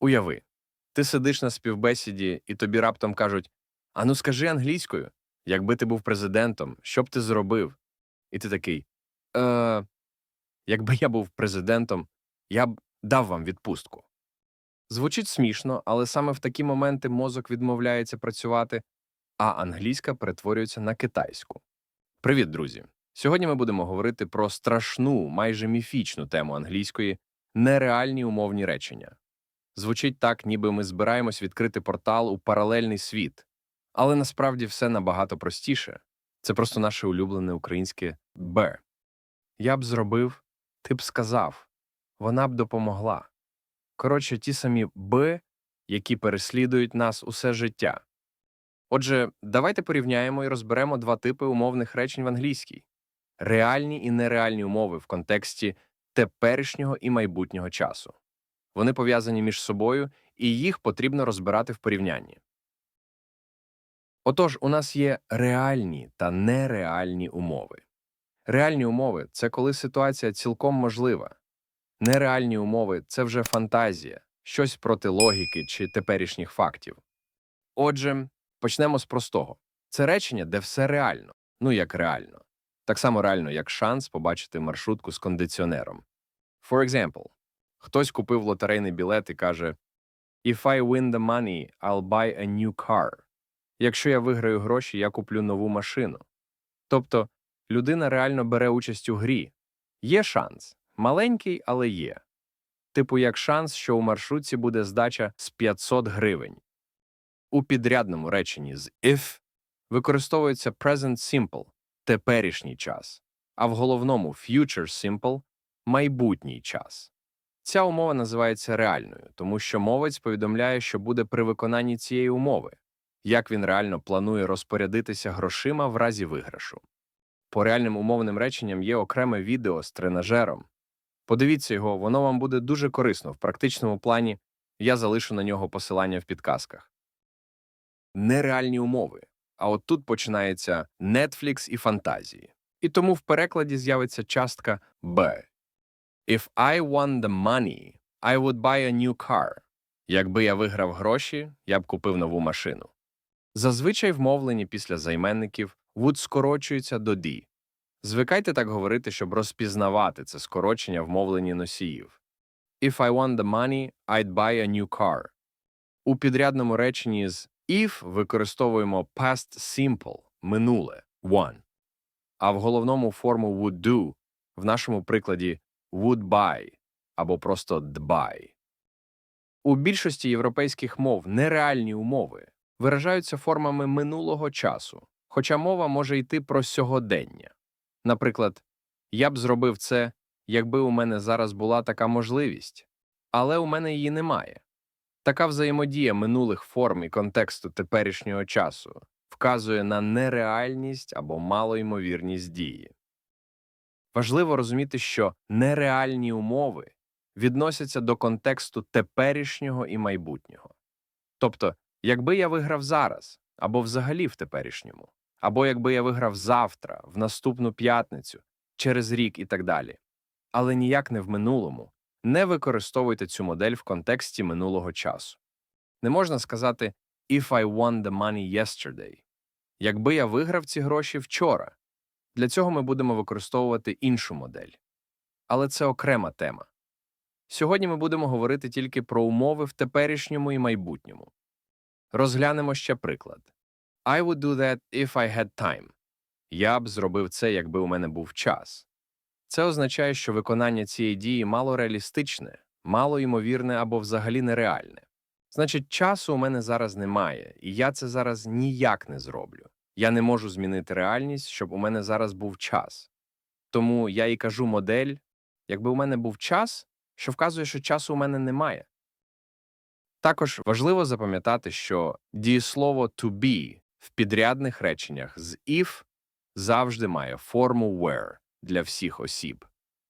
Уяви, ти сидиш на співбесіді, і тобі раптом кажуть: Ану, скажи англійською, якби ти був президентом, що б ти зробив? І ти такий. Е, якби я був президентом, я б дав вам відпустку. Звучить смішно, але саме в такі моменти мозок відмовляється працювати, а англійська перетворюється на китайську. Привіт, друзі! Сьогодні ми будемо говорити про страшну, майже міфічну тему англійської нереальні умовні речення. Звучить так, ніби ми збираємось відкрити портал у паралельний світ, але насправді все набагато простіше. Це просто наше улюблене українське Б. Я б зробив, ти б сказав, вона б допомогла. Коротше, ті самі Б, які переслідують нас усе життя. Отже, давайте порівняємо і розберемо два типи умовних речень в англійській реальні і нереальні умови в контексті теперішнього і майбутнього часу. Вони пов'язані між собою, і їх потрібно розбирати в порівнянні. Отож, у нас є реальні та нереальні умови. Реальні умови це коли ситуація цілком можлива. Нереальні умови це вже фантазія, щось проти логіки чи теперішніх фактів. Отже, почнемо з простого це речення, де все реально, ну як реально, так само реально, як шанс побачити маршрутку з кондиціонером. For example, хтось купив лотерейний білет і каже If I win the money, I'll buy a new car. Якщо я виграю гроші, я куплю нову машину. Тобто людина реально бере участь у грі. Є шанс. Маленький, але є. Типу як шанс, що у маршрутці буде здача з 500 гривень. У підрядному реченні з if використовується present simple теперішній час, а в головному future simple майбутній час. Ця умова називається реальною, тому що мовець повідомляє, що буде при виконанні цієї умови, як він реально планує розпорядитися грошима в разі виграшу. По реальним умовним реченням є окреме відео з тренажером. Подивіться його, воно вам буде дуже корисно в практичному плані. Я залишу на нього посилання в підказках. Нереальні умови. А от тут починається Netflix і фантазії. І тому в перекладі з'явиться частка Б. If I won the money, I would buy a new car. Якби я виграв гроші, я б купив нову машину. Зазвичай в мовленні після займенників would скорочується до D. Звикайте так говорити, щоб розпізнавати це скорочення в носіїв. If I won the money, I'd buy a new car. У підрядному реченні з if використовуємо past simple минуле one. А в головному форму would do в нашому прикладі would buy або просто dbuy. У більшості європейських мов нереальні умови виражаються формами минулого часу, хоча мова може йти про сьогодення. Наприклад, я б зробив це, якби у мене зараз була така можливість, але у мене її немає. Така взаємодія минулих форм і контексту теперішнього часу вказує на нереальність або малоймовірність дії. Важливо розуміти, що нереальні умови відносяться до контексту теперішнього і майбутнього. Тобто, якби я виграв зараз, або взагалі в теперішньому, або якби я виграв завтра, в наступну п'ятницю, через рік і так далі, але ніяк не в минулому, не використовуйте цю модель в контексті минулого часу. Не можна сказати «if I won the money yesterday», якби я виграв ці гроші вчора. Для цього ми будемо використовувати іншу модель. Але це окрема тема. Сьогодні ми будемо говорити тільки про умови в теперішньому і майбутньому. Розглянемо ще приклад. I would do that if I had time. Я б зробив це, якби у мене був час. Це означає, що виконання цієї дії мало реалістичне, мало ймовірне або взагалі нереальне. Значить, часу у мене зараз немає, і я це зараз ніяк не зроблю. Я не можу змінити реальність, щоб у мене зараз був час. Тому я і кажу модель, якби у мене був час, що вказує, що часу у мене немає. Також важливо запам'ятати, що дієслово to be в підрядних реченнях з if завжди має форму were для всіх осіб.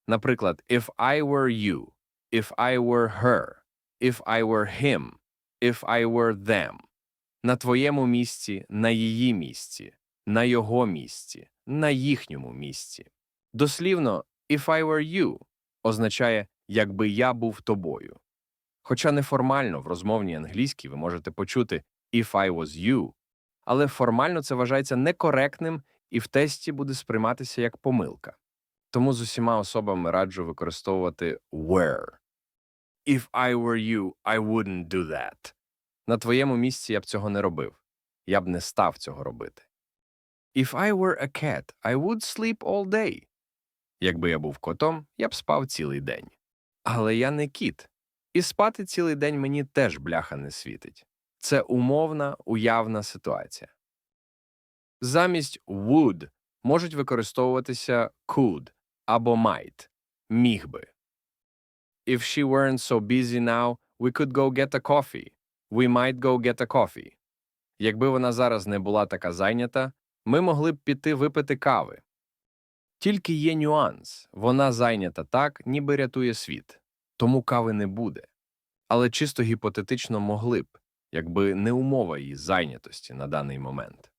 Наприклад, if I were you, if I were her, if I were him, if I were them. На твоєму місці, на її місці, на його місці, на їхньому місці. Дослівно, if I were you означає, якби я був тобою. Хоча неформально в розмовній англійській ви можете почути «if I was you», але формально це вважається некоректним і в тесті буде сприйматися як помилка. Тому з усіма особами раджу використовувати were. If I were you, I wouldn't do that. На твоєму місці я б цього не робив. Я б не став цього робити. If I were a cat, I would sleep all day. Якби я був котом, я б спав цілий день. Але я не кіт. І спати цілий день мені теж бляха не світить. Це умовна, уявна ситуація. Замість would можуть використовуватися could або might – міг би. If she weren't so busy now, we could go get a coffee. We might go get a coffee. Якби вона зараз не була така зайнята, ми могли б піти випити кави. Тільки є нюанс вона зайнята так, ніби рятує світ, тому кави не буде. Але чисто гіпотетично могли б, якби не умова її зайнятості на даний момент.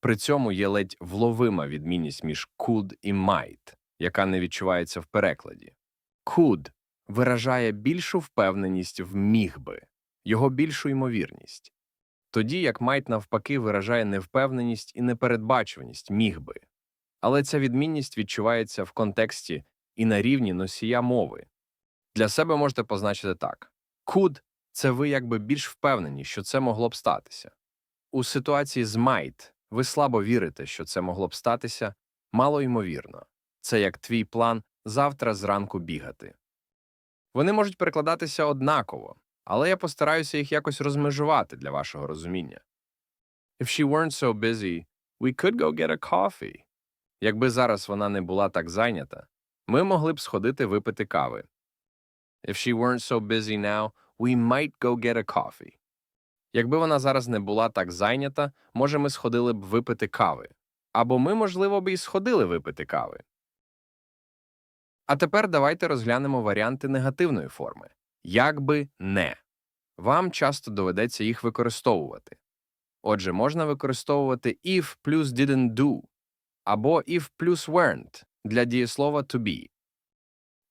При цьому є ледь вловима відмінність між could і might, яка не відчувається в перекладі. Could виражає більшу впевненість в міг би, його більшу ймовірність, тоді як might навпаки виражає невпевненість і непередбачуваність міг би. Але ця відмінність відчувається в контексті і на рівні носія мови. Для себе можете позначити так: could – це ви якби більш впевнені, що це могло б статися. У ситуації з might ви слабо вірите, що це могло б статися, мало ймовірно. Це як твій план завтра зранку бігати. Вони можуть перекладатися однаково, але я постараюся їх якось розмежувати для вашого розуміння. If she weren't so busy, we could go get a coffee. Якби зараз вона не була так зайнята, ми могли б сходити випити кави. If she weren't so busy now, we might go get a coffee. Якби вона зараз не була так зайнята, може, ми сходили б випити кави. Або ми, можливо, б і сходили випити кави. А тепер давайте розглянемо варіанти негативної форми. Якби не. Вам часто доведеться їх використовувати. Отже, можна використовувати if плюс didn't do або if плюс weren't для дієслова to be.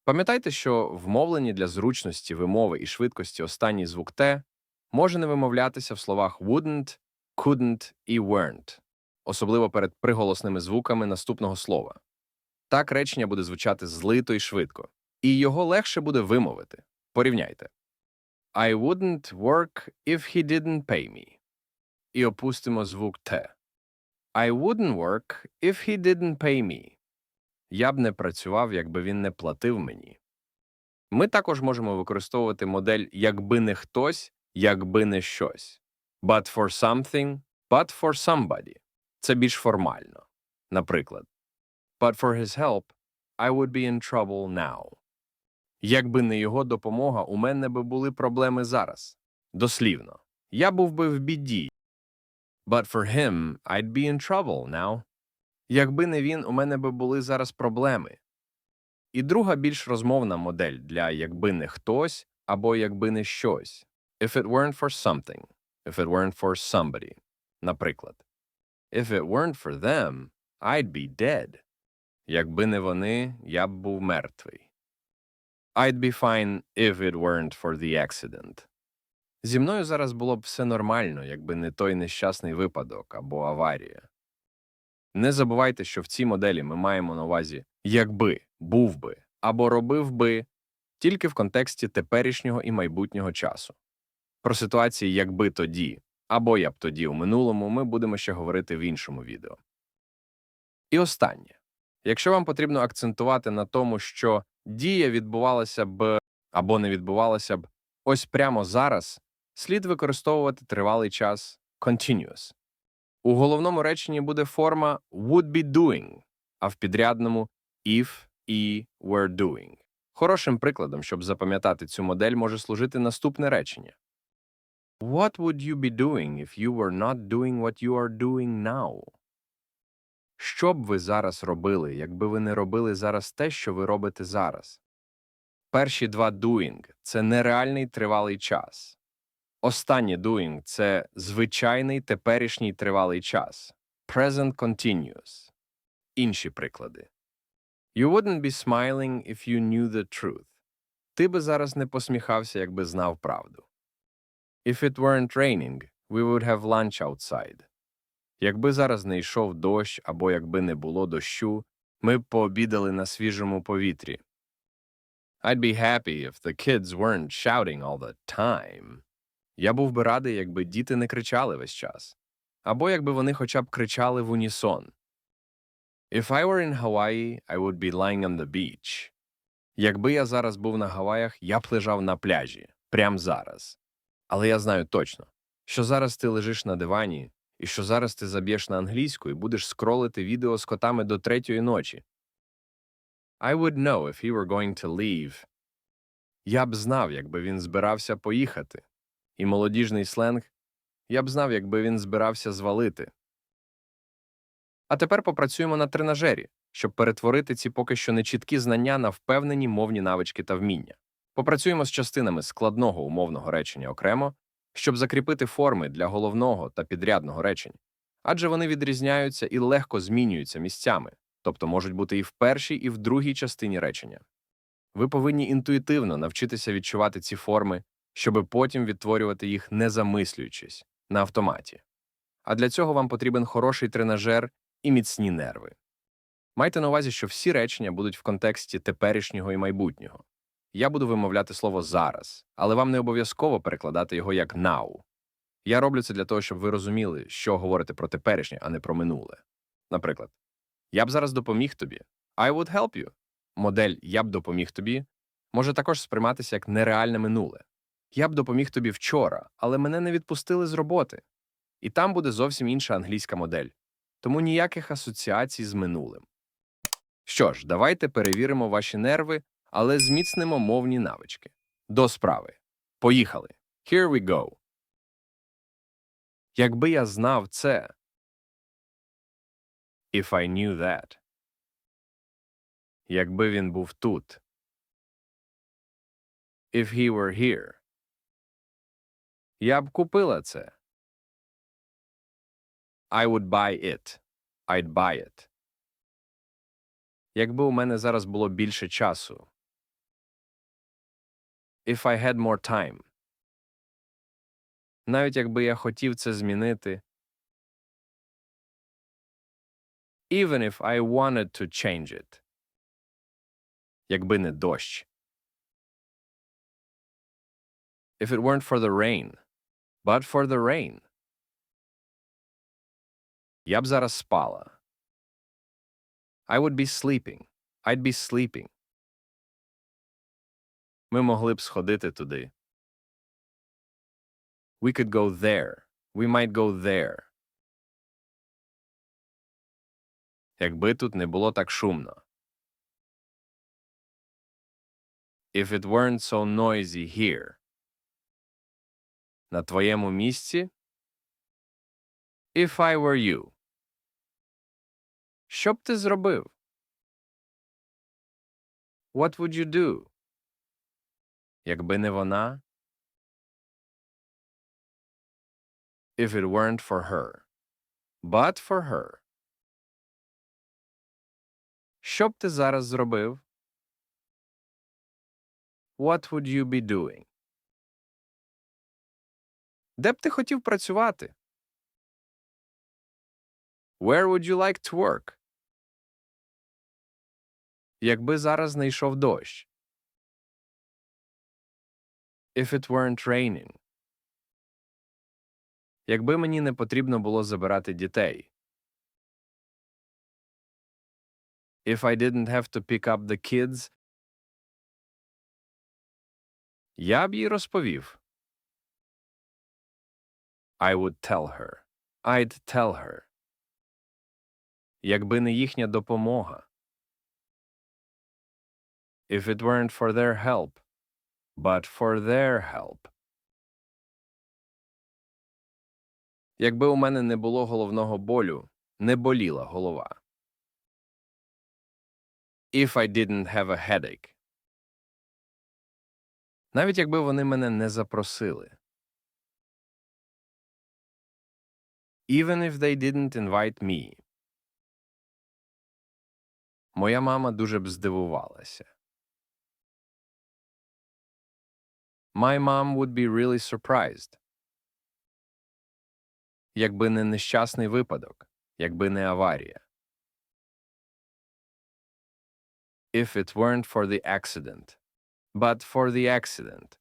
Пам'ятайте, що в мовленні для зручності вимови і швидкості останній звук «те» може не вимовлятися в словах wouldn't, couldn't і weren't, особливо перед приголосними звуками наступного слова. Так речення буде звучати злито і швидко, і його легше буде вимовити. Порівняйте. I wouldn't work if he didn't pay me. І опустимо звук «те». I wouldn't work if he didn't pay me. Я б не працював, якби він не платив мені. Ми також можемо використовувати модель якби не хтось, якби не щось. But for something, but for somebody. Це більш формально. Наприклад, But for his help, I would be in trouble now. Якби не його допомога, у мене би були проблеми зараз. Дослівно. Я був би в біді. But for him, I'd be in trouble now. Якби не він, у мене би були зараз проблеми. І друга більш розмовна модель для якби не хтось або якби не щось. If it weren't for something, if it weren't for somebody. Наприклад, If it weren't for them, I'd be dead. Якби не вони, я б був мертвий. I'd be fine if it weren't for the accident. Зі мною зараз було б все нормально, якби не той нещасний випадок або аварія. Не забувайте, що в цій моделі ми маємо на увазі якби, був би або робив би тільки в контексті теперішнього і майбутнього часу. Про ситуації якби тоді або я б тоді у минулому ми будемо ще говорити в іншому відео. І останнє. Якщо вам потрібно акцентувати на тому, що дія відбувалася б або не відбувалася б ось прямо зараз, слід використовувати тривалий час continuous. У головному реченні буде форма would be doing, а в підрядному if і were doing. Хорошим прикладом, щоб запам'ятати цю модель, може служити наступне речення. What would you be doing if you were not doing what you are doing now? Що б ви зараз робили, якби ви не робили зараз те, що ви робите зараз? Перші два doing – це нереальний тривалий час. Останнє doing – це звичайний теперішній тривалий час. Present continuous. Інші приклади. You wouldn't be smiling if you knew the truth. Ти би зараз не посміхався, якби знав правду. If it weren't raining, we would have lunch outside. Якби зараз не йшов дощ або якби не було дощу, ми б пообідали на свіжому повітрі. I'd be happy if the kids weren't shouting all the time. Я був би радий, якби діти не кричали весь час. Або якби вони хоча б кричали в унісон. If I were in Hawaii, I would be lying on the beach. Якби я зараз був на Гаваях, я б лежав на пляжі, прямо зараз. Але я знаю точно, що зараз ти лежиш на дивані, і що зараз ти заб'єш на англійську і будеш скролити відео з котами до третьої ночі. I would know if he were going to leave. Я б знав, якби він збирався поїхати. І молодіжний сленг я б знав, якби він збирався звалити. А тепер попрацюємо на тренажері, щоб перетворити ці поки що нечіткі знання на впевнені мовні навички та вміння. Попрацюємо з частинами складного умовного речення окремо, щоб закріпити форми для головного та підрядного речень, адже вони відрізняються і легко змінюються місцями, тобто можуть бути і в першій, і в другій частині речення. Ви повинні інтуїтивно навчитися відчувати ці форми, щоби потім відтворювати їх не замислюючись на автоматі. А для цього вам потрібен хороший тренажер і міцні нерви. Майте на увазі, що всі речення будуть в контексті теперішнього і майбутнього. Я буду вимовляти слово зараз, але вам не обов'язково перекладати його як now. Я роблю це для того, щоб ви розуміли, що говорити про теперішнє, а не про минуле. Наприклад, я б зараз допоміг тобі. I would help you. Модель Я б допоміг тобі може також сприйматися як нереальне минуле. Я б допоміг тобі вчора, але мене не відпустили з роботи. І там буде зовсім інша англійська модель, тому ніяких асоціацій з минулим. Що ж, давайте перевіримо ваші нерви, але зміцнимо мовні навички. До справи. Поїхали. Here we go. Якби я знав це. If I knew that. Якби він був тут. If he were here. Я б купила це. I would buy it. I'd buy it. Якби у мене зараз було більше часу. If I had more time. Навіть якби я хотів це змінити. Even if I wanted to change it. Якби не дощ. If it weren't for the rain. But for the rain. Я б зараз спала. I would be sleeping. I'd be sleeping. Ми могли б сходити туди. We could go there. We might go there. Якби тут не було так шумно. If it weren't so noisy here. На твоєму місці? If I were you. Що б ти зробив? What would you do? Якби не вона? If it weren't for her. But for her. Що б ти зараз зробив? What would you be doing? Де б ти хотів працювати? Where would you like to work? Якби зараз не йшов дощ. If it weren't raining. Якби мені не потрібно було забирати дітей. If I didn't have to pick up the kids. Я б їй розповів. I would tell her. I'd tell her. Якби не їхня допомога. If it weren't for their help. But for their help. Якби у мене не було головного болю, не боліла голова. If I didn't have a headache. Навіть якби вони мене не запросили. Even if they didn't invite me. Моя мама дуже б здивувалася. My mom would be really surprised. Якби не нещасний випадок, якби не аварія. If it weren't for the accident. But for the accident.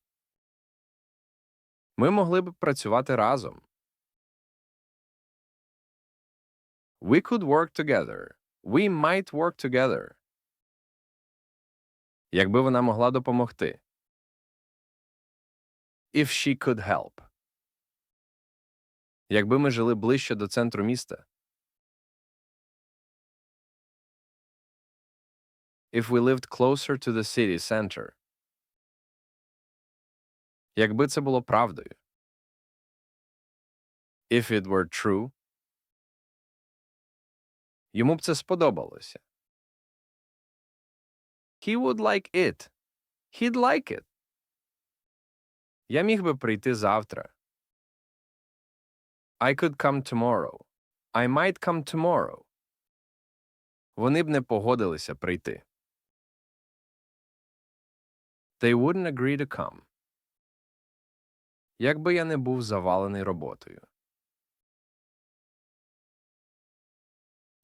Ми могли б працювати разом. We could work together. We might work together. Якби вона могла допомогти. If she could help. Якби ми жили ближче до центру міста. If we lived closer to the city center. Якби це було правдою. If it were true. Йому б це сподобалося. He would like it. He'd like it. Я міг би прийти завтра. I could come tomorrow. I might come tomorrow. Вони б не погодилися прийти. They wouldn't agree to come. Якби я не був завалений роботою.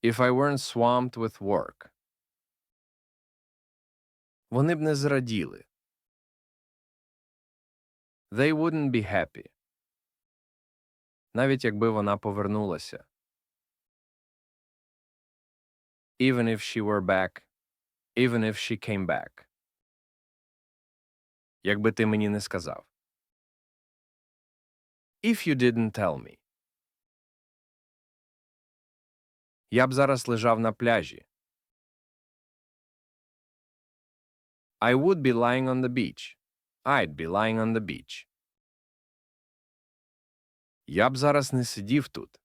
If I weren't swamped with work. Вони б не зраділи. They wouldn't be happy. Навіть якби вона повернулася. Even if she were back. Even if she came back. Якби ти мені не сказав. If you didn't tell me. Я б зараз лежав на пляжі. I would be lying on the beach. I'd be lying on the beach. Я б зараз не сидів тут.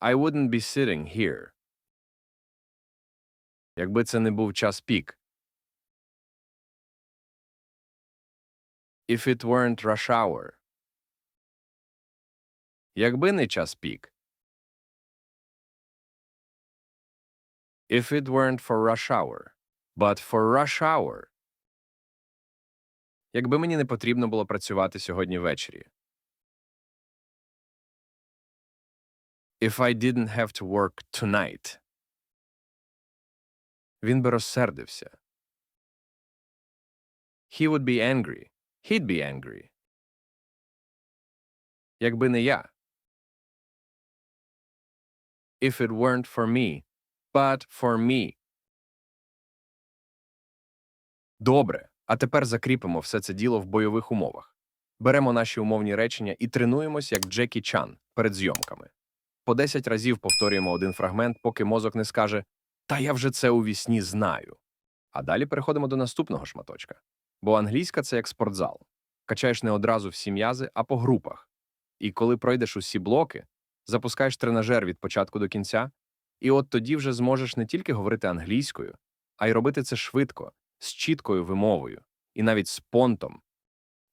I wouldn't be sitting here. Якби це не був час пік. If it weren't rush hour. Якби не час пік. If it weren't for rush hour. But for rush hour. Якби мені не потрібно було працювати сьогодні ввечері. If I didn't have to work tonight. Він би розсердився. He would be angry. He'd be angry. Якби не я. If it weren't for me. But for me. Добре. А тепер закріпимо все це діло в бойових умовах. Беремо наші умовні речення і тренуємось як Джекі Чан перед зйомками. По 10 разів повторюємо один фрагмент, поки мозок не скаже Та я вже це у вісні знаю. А далі переходимо до наступного шматочка. Бо англійська це як спортзал. Качаєш не одразу всі м'язи, а по групах. І коли пройдеш усі блоки, запускаєш тренажер від початку до кінця, і от тоді вже зможеш не тільки говорити англійською, а й робити це швидко, з чіткою вимовою, і навіть з понтом.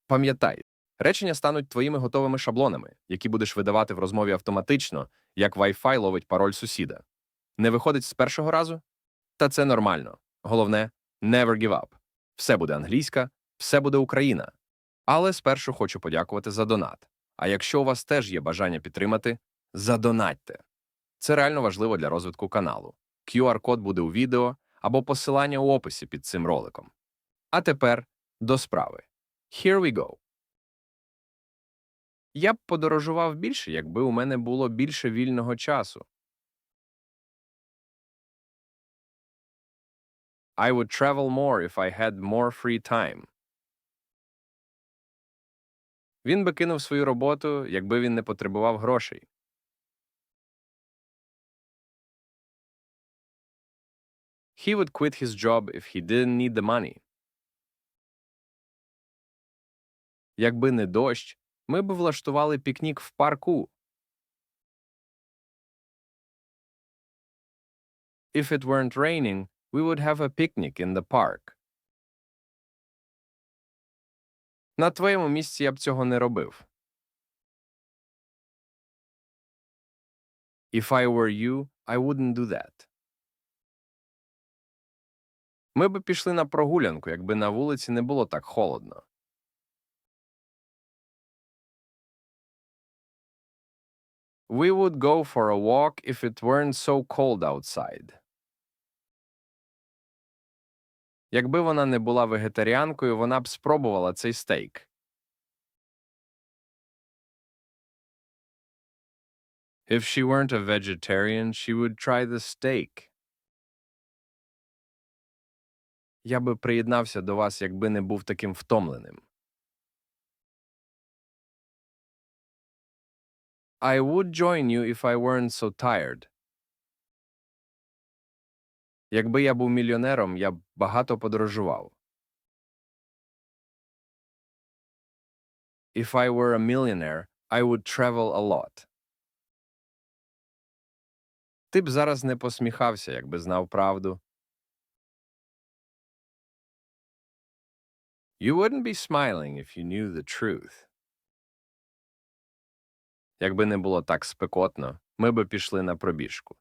Пам'ятай, речення стануть твоїми готовими шаблонами, які будеш видавати в розмові автоматично, як Wi-Fi ловить пароль сусіда. Не виходить з першого разу? Та це нормально. Головне never give up. Все буде англійська, все буде Україна. Але спершу хочу подякувати за донат. А якщо у вас теж є бажання підтримати, задонатьте. Це реально важливо для розвитку каналу. QR-код буде у відео або посилання у описі під цим роликом. А тепер до справи. Here we go. Я б подорожував більше, якби у мене було більше вільного часу. I would travel more if I had more free time. Він би кинув свою роботу, якби він не потребував грошей. He would quit his job if he didn't need the money. Якби не дощ, ми б влаштували пікнік в парку. If it weren't raining, we would have a picnic in the park. На твоєму місці я б цього не робив. If I were you, I wouldn't do that. Ми би пішли на прогулянку, якби на вулиці не було так холодно. We would go for a walk if it weren't so cold outside. Якби вона не була вегетаріанкою, вона б спробувала цей стейк. If she weren't a vegetarian, she would try the steak. Я би приєднався до вас, якби не був таким втомленим. I would join you if I weren't so tired. Якби я був мільйонером, я б багато подорожував. If I were a millionaire, I would travel a lot. Ти б зараз не посміхався, якби знав правду. You wouldn't be smiling if you knew the truth. Якби не було так спекотно, ми би пішли на пробіжку.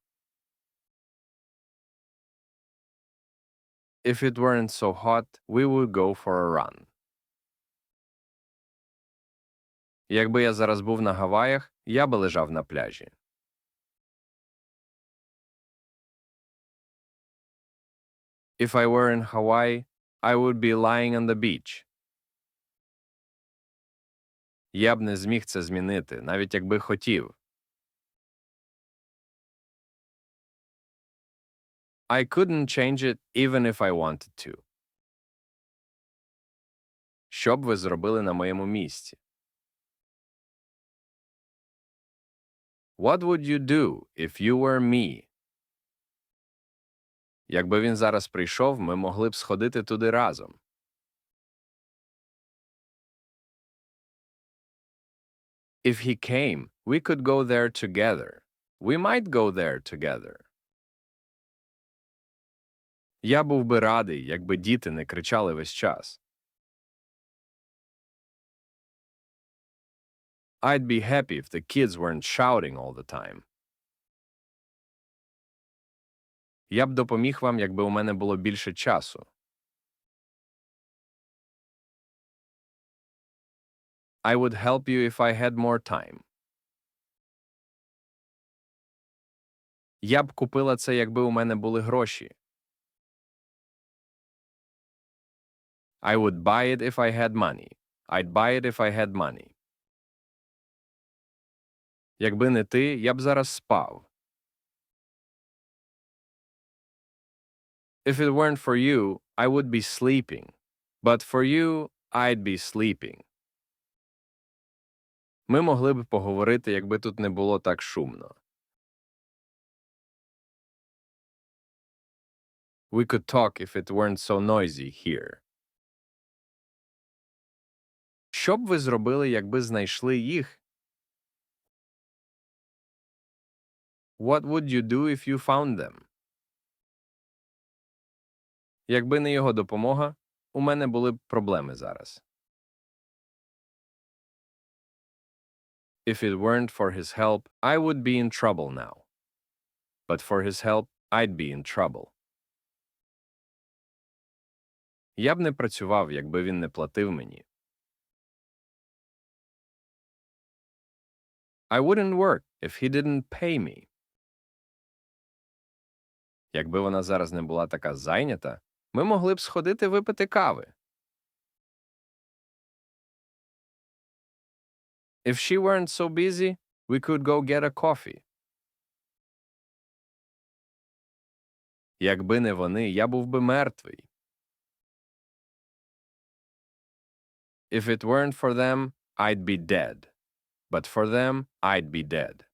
If it weren't so hot, we would go for a run. Якби я зараз був на Гаваях, я би лежав на пляжі. If I were in Hawaii, I would be lying on the beach. Я б не зміг це змінити, навіть якби хотів. I couldn't change it even if I wanted to. Що б ви зробили на моєму місці? What would you do if you were me? Якби він зараз прийшов, ми могли б сходити туди разом. If he came, we could go there together. We might go there together. Я був би радий, якби діти не кричали весь час. I'd be happy if the kids weren't shouting all the time. Я б допоміг вам, якби у мене було більше часу. I would help you if I had more time. Я б купила це, якби у мене були гроші. I would buy it if I had money. I'd buy it if I had money. Якби не ти, я б зараз спав. If it weren't for you, I would be sleeping. But for you, I'd be sleeping. Ми могли б поговорити, якби тут не було так шумно. We could talk if it weren't so noisy here. Що б ви зробили, якби знайшли їх? What would you do if you found them? Якби не його допомога, у мене були б проблеми зараз. If it weren't for his help, I would be in trouble now. But for his help, I'd be in trouble. Я б не працював, якби він не платив мені. I wouldn't work if he didn't pay me. Якби вона зараз не була така зайнята, ми могли б сходити випити кави. If she weren't so busy, we could go get a coffee. Якби не вони, я був би мертвий. If it weren't for them, I'd be dead. But for them, I'd be dead.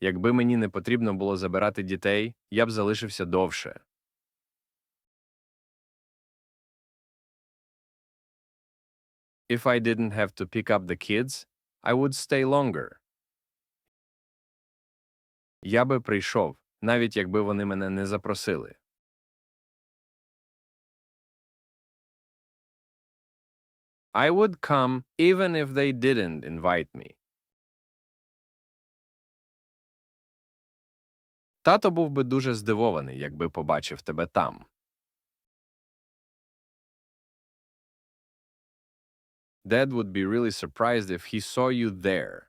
Якби мені не потрібно було забирати дітей, я б залишився довше. If I didn't have to pick up the kids, I would stay longer. Я би прийшов, навіть якби вони мене не запросили. I would come even if they didn't invite me. Тато був би дуже здивований, якби побачив тебе там. Dad would be really surprised if he saw you there.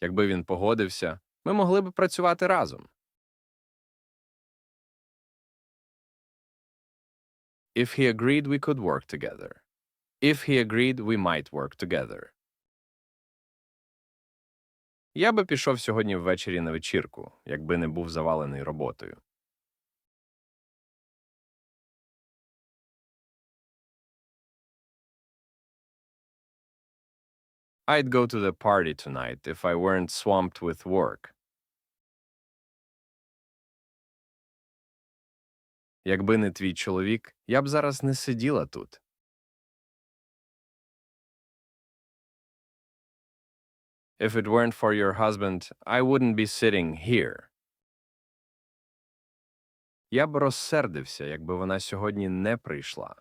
Якби він погодився, ми могли б працювати разом. If he agreed, we could work together. If he agreed, we might work together. Я би пішов сьогодні ввечері на вечірку, якби не був завалений роботою. I'd go to the party tonight if I weren't swamped with work. Якби не твій чоловік, я б зараз не сиділа тут. If it weren't for your husband, I wouldn't be sitting here. Я б розсердився, якби вона сьогодні не прийшла.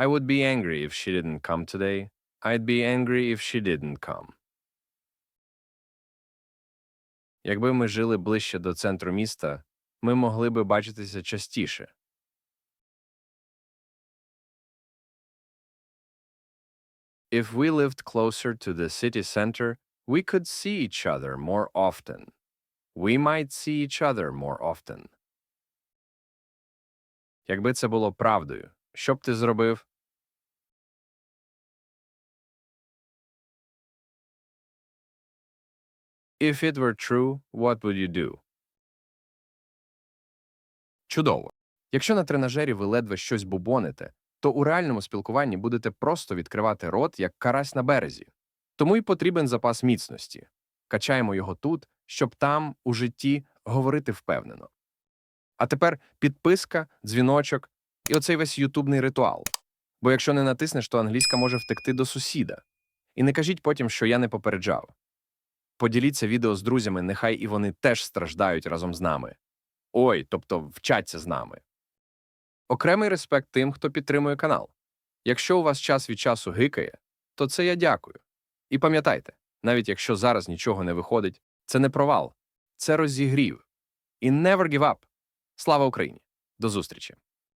I would be angry if she didn't come today. I'd be angry if she didn't come. Якби ми жили ближче до центру міста, ми могли би бачитися частіше. If we lived closer to the city center, we could see each other more often. We might see each other more often. Якби це було правдою, що б ти зробив? If it were true, what would you do? Чудово. Якщо на тренажері ви ледве щось бубоните, то у реальному спілкуванні будете просто відкривати рот, як карась на березі. Тому й потрібен запас міцності. Качаємо його тут, щоб там, у житті, говорити впевнено. А тепер підписка, дзвіночок і оцей весь ютубний ритуал. Бо якщо не натиснеш, то англійська може втекти до сусіда. І не кажіть потім, що я не попереджав. Поділіться відео з друзями, нехай і вони теж страждають разом з нами. Ой, тобто вчаться з нами. Окремий респект тим, хто підтримує канал. Якщо у вас час від часу гикає, то це я дякую. І пам'ятайте, навіть якщо зараз нічого не виходить, це не провал, це розігрів. І never give up. Слава Україні! До зустрічі!